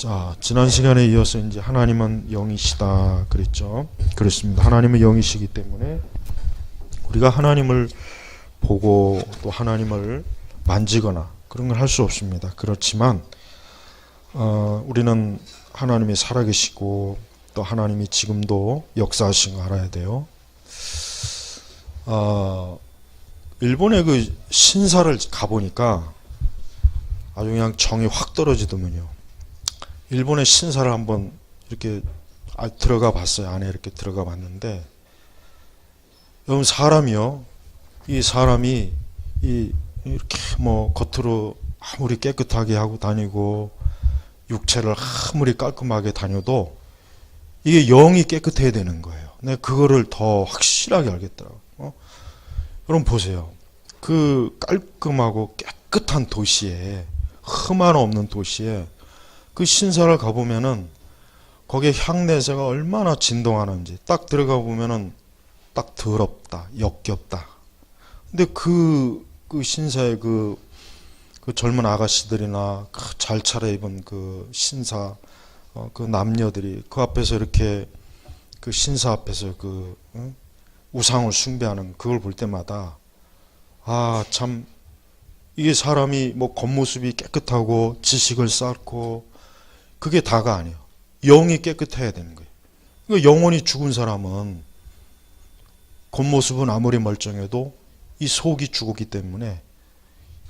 자, 지난 시간에 이어서 이제 하나님은 영이시다 그랬죠. 그렇습니다. 하나님은 영이시기 때문에 우리가 하나님을 보고 또 하나님을 만지거나 그런 걸 할 수 없습니다. 그렇지만 어, 우리는 하나님이 살아계시고 또 하나님이 지금도 역사하신 거 알아야 돼요. 어, 일본의 그 신사를 가보니까 아주 그냥 정이 확 떨어지더군요. 일본의 신사를 한번 이렇게 아, 들어가 봤어요. 안에 이렇게 들어가 봤는데 여러분 사람이요. 이 사람이 이 이렇게 뭐 겉으로 아무리 깨끗하게 하고 다니고 육체를 아무리 깔끔하게 다녀도 이게 영이 깨끗해야 되는 거예요. 내가 그거를 더 확실하게 알겠더라고. 어? 여러분 보세요. 그 깔끔하고 깨끗한 도시에 흠 하나 없는 도시에 그 신사를 가보면은 거기에 향내새가 얼마나 진동하는지 딱 들어가 보면은 딱 더럽다, 역겹다. 근데 그, 그 신사의 그, 그 젊은 아가씨들이나 그 잘 차려입은 그 신사, 어, 그 남녀들이 그 앞에서 이렇게 그 신사 앞에서 그 응? 우상을 숭배하는 그걸 볼 때마다 아, 참 이게 사람이 뭐 겉모습이 깨끗하고 지식을 쌓고 그게 다가 아니에요. 영이 깨끗해야 되는 거예요. 그러니까 영원히 죽은 사람은 겉모습은 아무리 멀쩡해도 이 속이 죽었기 때문에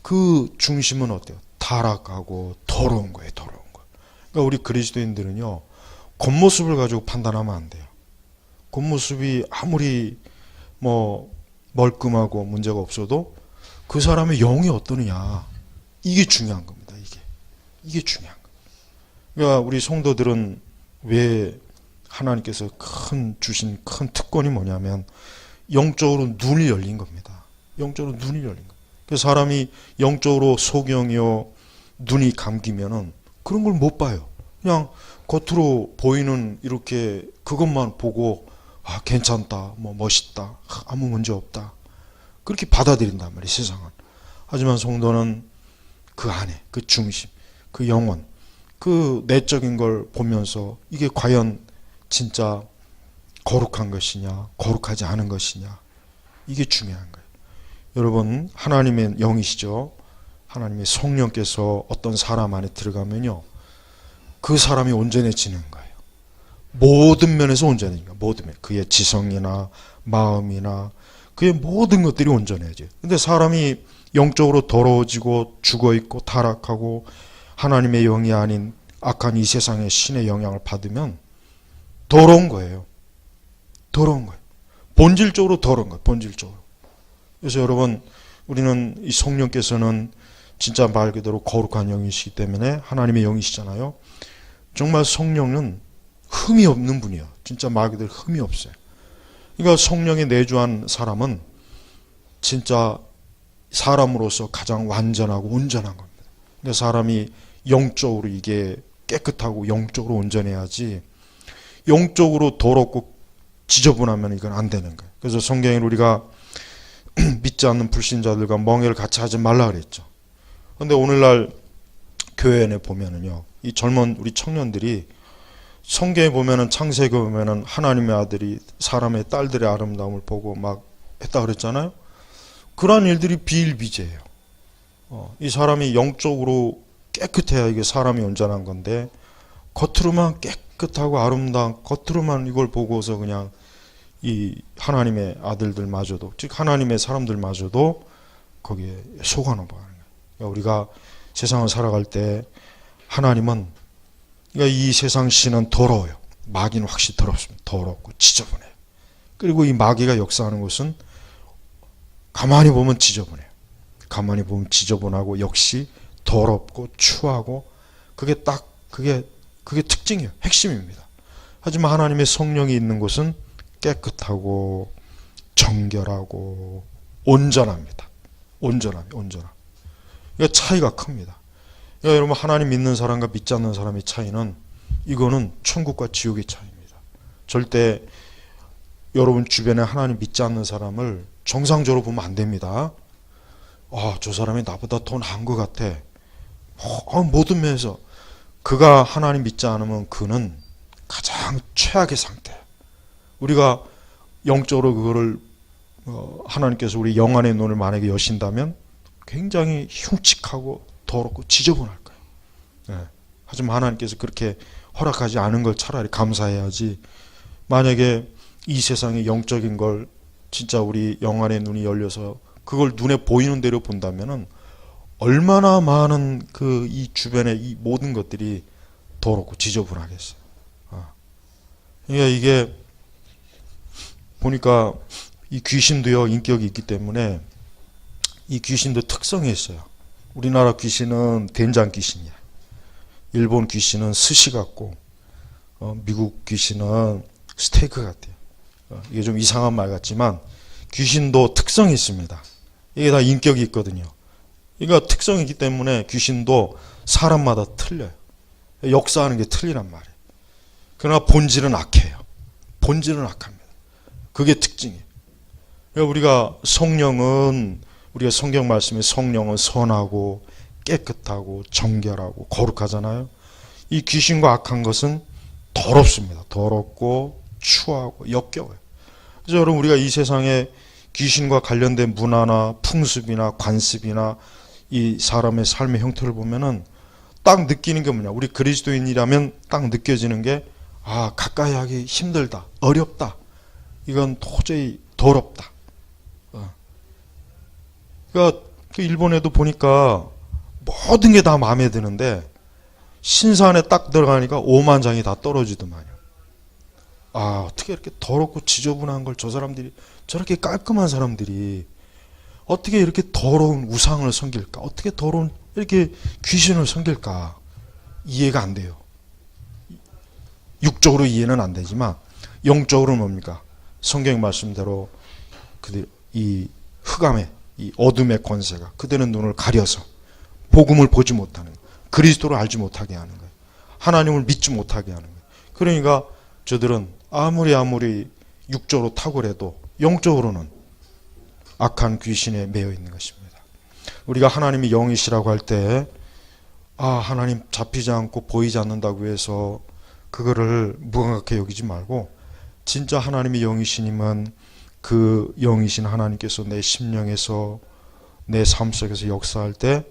그 중심은 어때요? 타락하고 더러운 거예요, 더러운 거. 그러니까 우리 그리스도인들은요, 겉모습을 가지고 판단하면 안 돼요. 겉모습이 아무리 뭐 멀끔하고 문제가 없어도 그 사람의 영이 어떠느냐. 이게 중요한 겁니다, 이게. 이게 중요한. 그러니까 우리 성도들은 왜 하나님께서 큰 주신 큰 특권이 뭐냐면 영적으로 눈이 열린 겁니다. 영적으로 눈이 열린 거예요. 그 사람이 영적으로 소경이요 눈이 감기면은 그런 걸 못 봐요. 그냥 겉으로 보이는 이렇게 그것만 보고 아 괜찮다, 뭐 멋있다, 아무 문제 없다 그렇게 받아들인단 말이에요 세상은. 하지만 성도는 그 안에 그 중심, 그 영혼, 그 내적인 걸 보면서 이게 과연 진짜 거룩한 것이냐, 거룩하지 않은 것이냐 이게 중요한 거예요. 여러분 하나님의 영이시죠. 하나님의 성령께서 어떤 사람 안에 들어가면요. 그 사람이 온전해지는 거예요. 모든 면에서 온전해집니다. 모든 면. 그의 지성이나 마음이나 그의 모든 것들이 온전해져요. 근데 사람이 영적으로 더러워지고 죽어 있고 타락하고 하나님의 영이 아닌 악한 이 세상의 신의 영향을 받으면 더러운 거예요. 더러운 거예요. 본질적으로 더러운 거예요. 본질적으로. 그래서 여러분 우리는 이 성령께서는 진짜 말 그대로 거룩한 영이시기 때문에 하나님의 영이시잖아요. 정말 성령은 흠이 없는 분이야. 진짜 말 그대로 흠이 없어요. 그러니까 성령에 내주한 사람은 진짜 사람으로서 가장 완전하고 온전한 겁니다. 그러니까 사람이 영적으로 이게 깨끗하고 영적으로 온전해야지 영적으로 더럽고 지저분하면 이건 안 되는 거예요. 그래서 성경에 우리가 믿지 않는 불신자들과 멍해를 같이 하지 말라 그랬죠. 근데 오늘날 교회 에 보면은요, 이 젊은 우리 청년들이 성경에 보면은 창세기 보면은 하나님의 아들이 사람의 딸들의 아름다움을 보고 막 했다 그랬잖아요. 그러한 일들이 비일비재해요. 어, 이 사람이 영적으로 깨끗해야 이게 사람이 온전한 건데 겉으로만 깨끗하고 아름다운 겉으로만 이걸 보고서 그냥 이 하나님의 아들들마저도 즉 하나님의 사람들마저도 거기에 속아는 거예요. 그러니까 우리가 세상을 살아갈 때 하나님은 그러니까 이 세상 신은 더러워요. 마귀는 확실히 더럽습니다. 더럽고 지저분해요. 그리고 이 마귀가 역사하는 것은 가만히 보면 지저분해요. 가만히 보면 지저분하고 역시 더럽고 추하고 그게 딱 그게 그게 특징이에요. 핵심입니다. 하지만 하나님의 성령이 있는 곳은 깨끗하고 정결하고 온전합니다. 온전함이 온전함. 이 차이가 큽니다. 그러니까 여러분 하나님 믿는 사람과 믿지 않는 사람의 차이는 이거는 천국과 지옥의 차이입니다. 절대 여러분 주변에 하나님 믿지 않는 사람을 정상적으로 보면 안 됩니다. 아, 저 사람이 나보다 더 나은 것 같아. 어, 모든 면에서 그가 하나님 믿지 않으면 그는 가장 최악의 상태예요. 우리가 영적으로 그거를 어, 하나님께서 우리 영안의 눈을 만약에 여신다면 굉장히 흉측하고 더럽고 지저분할 거예요. 예. 하지만 하나님께서 그렇게 허락하지 않은 걸 차라리 감사해야지. 만약에 이 세상의 영적인 걸 진짜 우리 영안의 눈이 열려서 그걸 눈에 보이는 대로 본다면은 얼마나 많은 그 이 주변의 이 모든 것들이 더럽고 지저분하겠어요. 아. 그러니까 이게 보니까 이 귀신도요 인격이 있기 때문에 이 귀신도 특성이 있어요. 우리나라 귀신은 된장 귀신이야. 일본 귀신은 스시 같고 어, 미국 귀신은 스테이크 같아요. 어, 이게 좀 이상한 말 같지만 귀신도 특성이 있습니다. 이게 다 인격이 있거든요. 그러니까 특성이 있기 때문에 귀신도 사람마다 틀려요. 역사하는 게 틀리란 말이에요. 그러나 본질은 악해요. 본질은 악합니다. 그게 특징이에요. 그러니까 우리가 성령은 우리가 성경 말씀에 성령은 선하고 깨끗하고 정결하고 거룩하잖아요. 이 귀신과 악한 것은 더럽습니다. 더럽고 추하고 역겨워요. 그래서 여러분 우리가 이 세상에 귀신과 관련된 문화나 풍습이나 관습이나 이 사람의 삶의 형태를 보면은 딱 느끼는 게 뭐냐? 우리 그리스도인이라면 딱 느껴지는 게 아, 가까이 하기 힘들다. 어렵다. 이건 도저히 더럽다. 어. 그러니까 그 일본에도 보니까 모든 게 다 마음에 드는데 신산에 딱 들어가니까 오만장이 다 떨어지더만요. 아, 어떻게 이렇게 더럽고 지저분한 걸 저 사람들이 저렇게 깔끔한 사람들이 어떻게 이렇게 더러운 우상을 섬길까? 어떻게 더러운 이렇게 귀신을 섬길까? 이해가 안 돼요. 육적으로 이해는 안 되지만 영적으로 뭡니까? 성경 말씀대로 그들 이 흑암의 이 어둠의 권세가 그들의 눈을 가려서 복음을 보지 못하는 그리스도를 알지 못하게 하는 거예요. 하나님을 믿지 못하게 하는 거예요. 그러니까 저들은 아무리 아무리 육적으로 탁월해도 영적으로는 악한 귀신에 매여 있는 것입니다. 우리가 하나님이 영이시라고 할 때, 아, 하나님 잡히지 않고 보이지 않는다고 해서 그거를 무감각해 여기지 말고, 진짜 하나님이 영이시님은 그 영이신 하나님께서 내 심령에서 내 삶 속에서 역사할 때,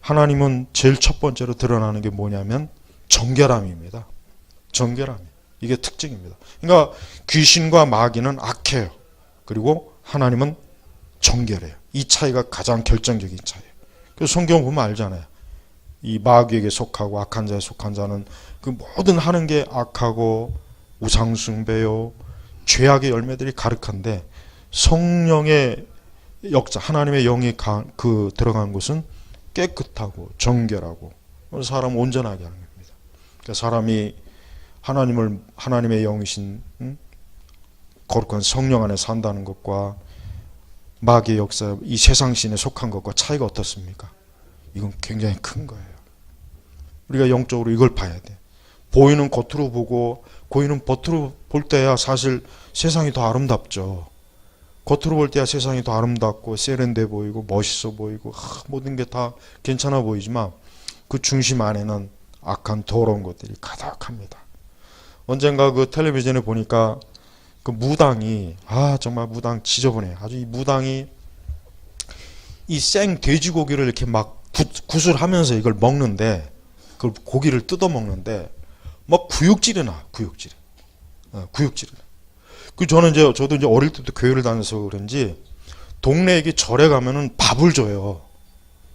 하나님은 제일 첫 번째로 드러나는 게 뭐냐면 정결함입니다. 정결함. 이게 특징입니다. 그러니까 귀신과 마귀는 악해요. 그리고 하나님은 정결해요. 이 차이가 가장 결정적인 차이예요. 그래서 성경 보면 알잖아요. 이 마귀에게 속하고 악한 자에 속한 자는 그 모든 하는 게 악하고 우상숭배요, 죄악의 열매들이 가득한데 성령의 역사, 하나님의 영이 가, 그 들어간 곳은 깨끗하고 정결하고 사람 온전하게 하는 겁니다. 그러니까 사람이 하나님을 하나님의 영이신 음? 거룩한 성령 안에 산다는 것과 마귀의 역사, 이 세상 신에 속한 것과 차이가 어떻습니까? 이건 굉장히 큰 거예요. 우리가 영적으로 이걸 봐야 돼. 보이는 겉으로 보고 보이는 겉으로 볼 때야 사실 세상이 더 아름답죠. 겉으로 볼 때야 세상이 더 아름답고 세련돼 보이고 멋있어 보이고 하, 모든 게 다 괜찮아 보이지만 그 중심 안에는 악한 더러운 것들이 가득합니다. 언젠가 그 텔레비전에 보니까 그 무당이 아 정말 무당 지저분해. 아주 이 무당이 이 생 돼지고기를 이렇게 막 굿, 구슬하면서 이걸 먹는데 그걸 고기를 뜯어 먹는데 막 구역질이 나 구역질. 어, 나. 그 저는 이제 저도 이제 어릴 때부터 교회를 다녀서 그런지 동네에 게 절에 가면은 밥을 줘요.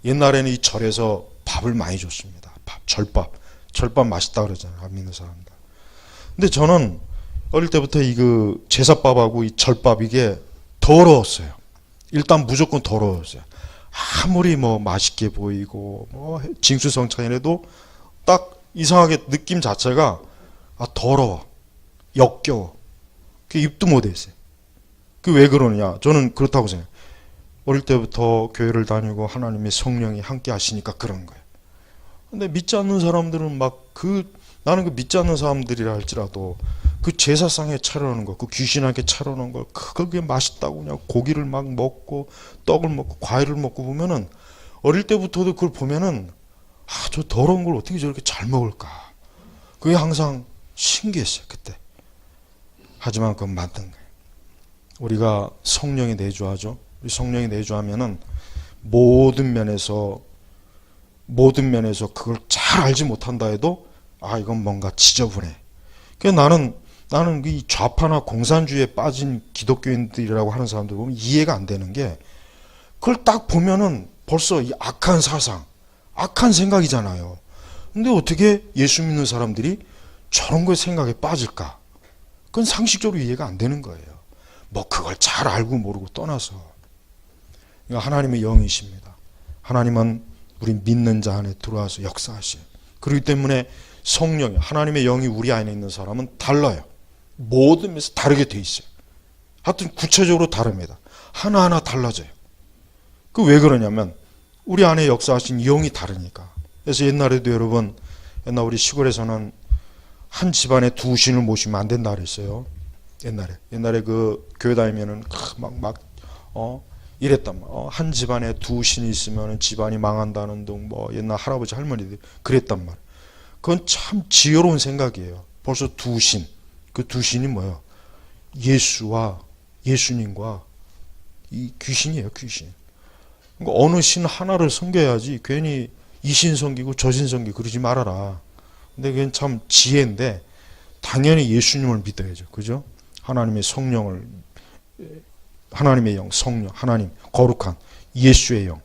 옛날에는 이 절에서 밥을 많이 줬습니다. 밥, 절밥. 절밥 맛있다 그러잖아요. 안 믿는 사람들. 근데 저는 어릴 때부터 이 그 제사밥하고 이 절밥 이게 더러웠어요. 일단 무조건 더러웠어요. 아무리 뭐 맛있게 보이고 뭐 징수성찬이라도 딱 이상하게 느낌 자체가 아 더러워, 역겨워. 그 입도 못 했어요. 그 왜 그러느냐? 저는 그렇다고 생각해요. 어릴 때부터 교회를 다니고 하나님의 성령이 함께 하시니까 그런 거예요. 근데 믿지 않는 사람들은 막 그 나는 그 믿지 않는 사람들이라 할지라도 그 제사상에 차려놓은 거, 그 귀신에게 차려놓은 걸 그게 맛있다고 그냥 고기를 막 먹고 떡을 먹고 과일을 먹고 보면은 어릴 때부터도 그걸 보면은 아 아, 저 더러운 걸 어떻게 저렇게 잘 먹을까? 그게 항상 신기했어요, 그때. 하지만 그건 맞는 거예요. 우리가 성령이 내주하죠. 우리 성령이 내주하면은 모든 면에서 모든 면에서 그걸 잘 알지 못한다 해도 아 이건 뭔가 지저분해. 그 나는 나는 이 좌파나 공산주의에 빠진 기독교인들이라고 하는 사람들 보면 이해가 안 되는 게 그걸 딱 보면은 벌써 이 악한 사상, 악한 생각이잖아요. 근데 어떻게 예수 믿는 사람들이 저런 거 생각에 빠질까? 그건 상식적으로 이해가 안 되는 거예요. 뭐 그걸 잘 알고 모르고 떠나서 하나님의 영이십니다. 하나님은 우리 믿는 자 안에 들어와서 역사하셔요. 그렇기 때문에 성령이 하나님의 영이 우리 안에 있는 사람은 달라요. 모든 면에서 다르게 돼 있어요. 하여튼 구체적으로 다릅니다. 하나하나 달라져요. 그 왜 그러냐면 우리 안에 역사하신 영이 다르니까. 그래서 옛날에도 여러분 옛날 우리 시골에서는 한 집안에 두 신을 모시면 안 된다 그랬어요. 옛날에 옛날에 그 교회 다니면은 막막어 이랬단 말. 어, 한 집안에 두 신이 있으면 집안이 망한다는 등뭐 옛날 할아버지 할머니들 그랬단 말. 그건 참 지혜로운 생각이에요. 벌써 두 신. 그 두 신이 뭐예요? 예수와 예수님과 이 귀신이에요, 귀신. 그러니까 어느 신 하나를 섬겨야지 괜히 이 신 섬기고 저 신 섬기고 그러지 말아라. 근데 그건 참 지혜인데 당연히 예수님을 믿어야죠. 그죠? 하나님의 성령을 하나님의 영, 성령, 하나님 거룩한 예수의 영.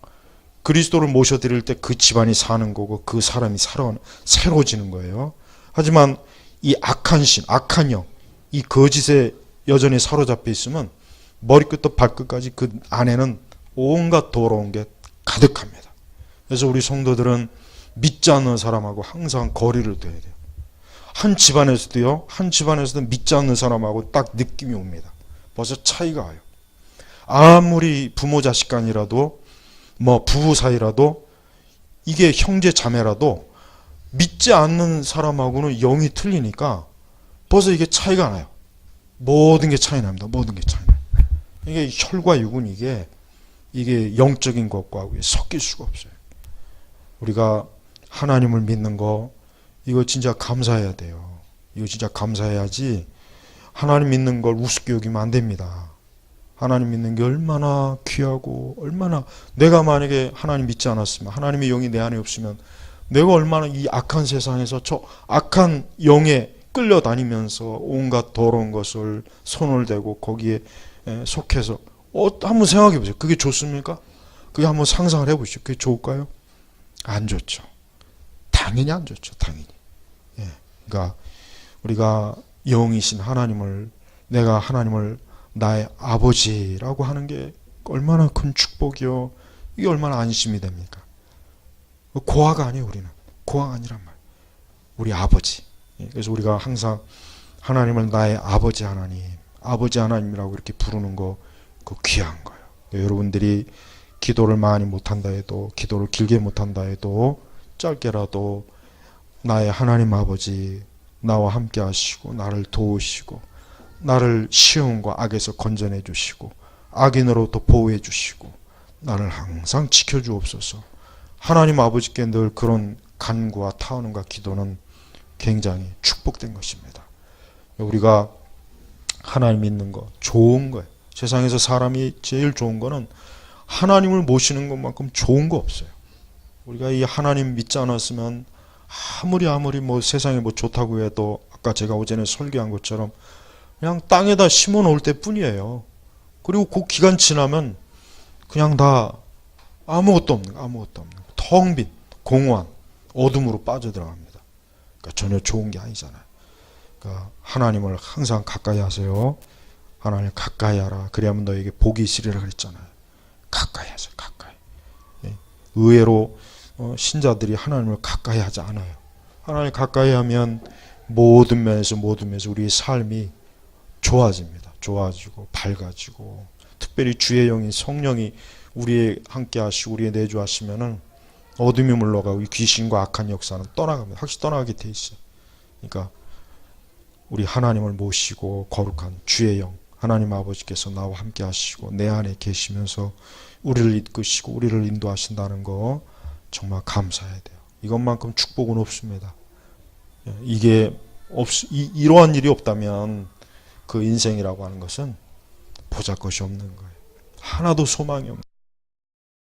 그리스도를 모셔드릴 때 그 집안이 사는 거고 그 사람이 살아 새로워지는 거예요. 하지만 이 악한 신, 악한 영, 이 거짓에 여전히 사로잡혀 있으면 머리끝부터 발끝까지 그 안에는 온갖 더러운 게 가득합니다. 그래서 우리 성도들은 믿지 않는 사람하고 항상 거리를 둬야 돼요. 한 집안에서도요, 한 집안에서도 믿지 않는 사람하고 딱 느낌이 옵니다. 벌써 차이가 와요. 아무리 부모 자식 간이라도, 뭐 부부 사이라도, 이게 형제 자매라도 믿지 않는 사람하고는 영이 틀리니까 벌써 이게 차이가 나요. 모든 게 차이 납니다. 모든 게 차이 나요. 이게 혈과 육은 이게 이게 영적인 것과 섞일 수가 없어요. 우리가 하나님을 믿는 거 이거 진짜 감사해야 돼요. 이거 진짜 감사해야지 하나님 믿는 걸 우습게 여기면 안 됩니다. 하나님 믿는 게 얼마나 귀하고 얼마나 내가 만약에 하나님 믿지 않았으면 하나님의 영이 내 안에 없으면 내가 얼마나 이 악한 세상에서 저 악한 영에 끌려다니면서 온갖 더러운 것을 손을 대고 거기에 속해서 어, 한번 생각해 보세요. 그게 좋습니까? 그게 한번 상상을 해 보시죠. 그게 좋을까요? 안 좋죠. 당연히 안 좋죠. 당연히. 예. 그러니까 우리가 영이신 하나님을 내가 하나님을 나의 아버지라고 하는 게 얼마나 큰 축복이요. 이게 얼마나 안심이 됩니까? 고아가 아니에요, 우리는. 고아가 아니란 말. 우리 아버지. 예. 그래서 우리가 항상 하나님을 나의 아버지 하나님, 아버지 하나님이라고 이렇게 부르는 거, 그 귀한 거예요. 여러분들이 기도를 많이 못한다 해도, 기도를 길게 못한다 해도, 짧게라도 나의 하나님 아버지 나와 함께 하시고 나를 도우시고 나를 시험과 악에서 건져내 주시고 악인으로부터 보호해 주시고 나를 항상 지켜 주옵소서. 하나님 아버지께 늘 그런 간구와 타원과 기도는 굉장히 축복된 것입니다. 우리가 하나님 믿는 거 좋은 거예요. 세상에서 사람이 제일 좋은 거는 하나님을 모시는 것만큼 좋은 거 없어요. 우리가 이 하나님 믿지 않았으면 아무리 아무리 뭐 세상에 뭐 좋다고 해도 아까 제가 오전에 설교한 것처럼 그냥 땅에다 심어 놓을 때 뿐이에요. 그리고 그 기간 지나면 그냥 다 아무것도 없는 거, 아무것도 없는 거. 텅 빈, 공허한, 어둠으로 빠져들어갑니다. 그러니까 전혀 좋은 게 아니잖아요. 그러니까 하나님을 항상 가까이 하세요. 하나님 가까이 하라. 그래야만 너에게 복이 있으리라 그랬잖아요. 가까이 하세요. 가까이. 예. 의외로 어, 신자들이 하나님을 가까이 하지 않아요. 하나님 가까이 하면 모든 면에서 모든 면에서 우리의 삶이 좋아집니다. 좋아지고 밝아지고 특별히 주의 영인 성령이 우리의 함께 하시고 우리의 내주하시면은 어둠이 물러가고 이 귀신과 악한 역사는 떠나갑니다. 확실히 떠나가게 돼 있어요. 그러니까 우리 하나님을 모시고 거룩한 주의 영 하나님 아버지께서 나와 함께 하시고 내 안에 계시면서 우리를 이끄시고 우리를 인도하신다는 거 정말 감사해야 돼요. 이것만큼 축복은 없습니다. 예, 이게 없 이, 이러한 일이 없다면 그 인생이라고 하는 것은 보잘 것이 없는 거예요. 하나도 소망이 없는.